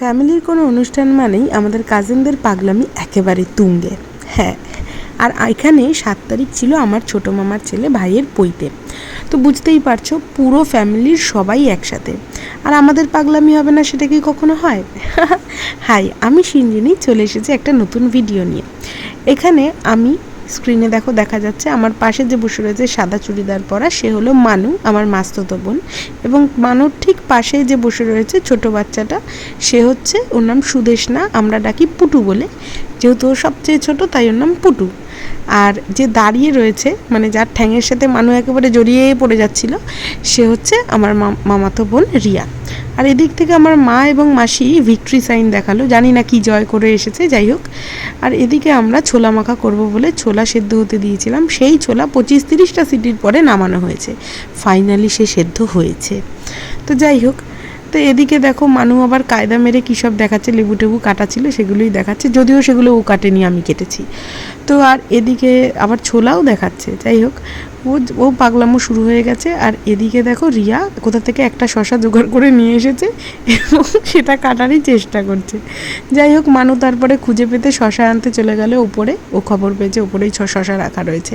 ফ্যামিলির কোনো অনুষ্ঠান মানেই আমাদের কাজিনদের পাগলামি একেবারে তুঙ্গে। হ্যাঁ আর এখানে সাত তারিখ ছিল আমার ছোটো মামার ছেলে ভাইয়ের পৈতে। তো বুঝতেই পারছ, পুরো ফ্যামিলির সবাই একসাথে। আর আমাদের পাগলামি হবে না, সেটা কি কখনো হয়? হাই, আমি সিঞ্জিনি চলে এসেছি একটা নতুন ভিডিও নিয়ে। এখানে আমি স্ক্রিনে দেখো, দেখা যাচ্ছে আমার পাশে যে বসে রয়েছে সাদা চুড়িদার পরা, সে হলো মানু, আমার মাস্ততো বোন। এবং মানুর ঠিক পাশে যে বসে রয়েছে ছোট বাচ্চাটা, সে হচ্ছে ওর নাম সুদেশনা আমরা ডাকি পুটু বলে। যেহেতু ও সবচেয়ে ছোট, তাই ওর নাম পুটু। আর যে দাঁড়িয়ে রয়েছে মানে যার ঠ্যাঙের সাথে মানু একেবারে জড়িয়ে পড়ে যাচ্ছিল, সে হচ্ছে আমার মামাতো বোন রিয়া। আর এদিক থেকে আমার মা এবং মাসি ভিক্টরি সাইন দেখাল। জানি না কি জয় করে এসেছে, যাই হোক। আর এদিকে আমরা ছোলা মাখা করব বলে ছোলা সেদ্ধ হতে দিয়েছিলাম। সেই ছোলা পঁচিশ তিরিশটা সিটির পরে নামানো হয়েছে। ফাইনালি সে সেদ্ধ হয়েছে। তো যাই হোক, তো এদিকে দেখো মানু আবার কায়দা মেরে কী সব দেখাচ্ছে, লেবু টেবু কাটা ছিল, সেগুলোই দেখাচ্ছে। যদিও সেগুলো ও কাটেনি, আমি কেটেছি। তো আর এদিকে আবার ছোলাও দেখাচ্ছে, যাই হোক। ও ও পাগলামো শুরু হয়ে গেছে। আর এদিকে দেখো রিয়া কোথা থেকে একটা শশা জোগাড় করে নিয়ে এসেছে এবং সেটা কাটারই চেষ্টা করছে। যাই হোক, মানু তারপরে খুঁজে পেতে শশা আনতে চলে গেলে ওপরে ও খবর পেয়েছে ওপরেই শশা রাখা রয়েছে।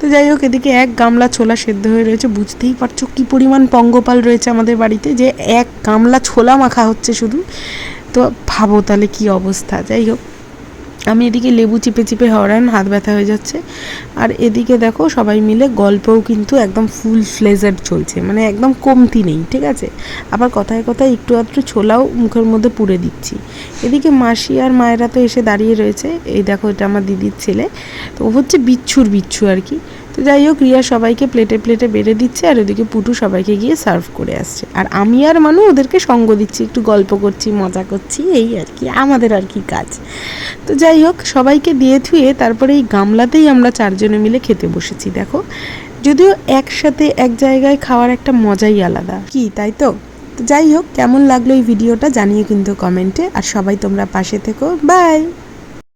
তো যাই হোক, এদিকে এক গামলা ছোলা সেদ্ধ হয়ে রয়েছে। বুঝতেই পারছ কি পরিমাণ পঙ্গপাল রয়েছে আমাদের বাড়িতে যে এক গামলা ছোলা মাখা হচ্ছে শুধু। তো ভাবো তাহলে কি অবস্থা। যাই হোক আমি এদিকে লেবু চিপে চিপে হরান হাত ব্যথা হয়ে যাচ্ছে। আর এদিকে দেখো সবাই মিলে গল্পও কিন্তু একদম ফুল ফ্লেজার চলছে মানে একদম কমতি নেই, ঠিক আছে? আবার কথায় কথায় একটু আধটু ছোলাও মুখের মধ্যে পুড়ে দিচ্ছি। এদিকে মাসি আর মায়েরা তো এসে দাঁড়িয়ে রয়েছে। এই দেখো এটা আমার দিদির ছেলে। তো ও হচ্ছে বিচ্ছুর বিচ্ছু আর কি। তো যাই হোক, রিয়া সবাইকে প্লেটে প্লেটে বেড়ে দিচ্ছে আর ওদিকে পুটু সবাইকে গিয়ে সার্ভ করে আসছে। আর আমি আর মানু ওদেরকে সঙ্গ দিচ্ছি, একটু গল্প করছি, মজা করছি, এই আর কি, আমাদের আর কি কাজ। তো যাই হোক, সবাইকে দিয়ে থুয়ে তারপরে এই গামলাতেই আমরা চারজনে মিলে খেতে বসেছি, দেখো। যদিও একসাথে এক জায়গায় খাওয়ার একটা মজাই আলাদা। কি, তাই তো? যাই হোক, কেমন লাগল এই ভিডিওটা জানিয়ে কিন্তু কমেন্টে আর সবাই তোমরা পাশে থেকো। বাই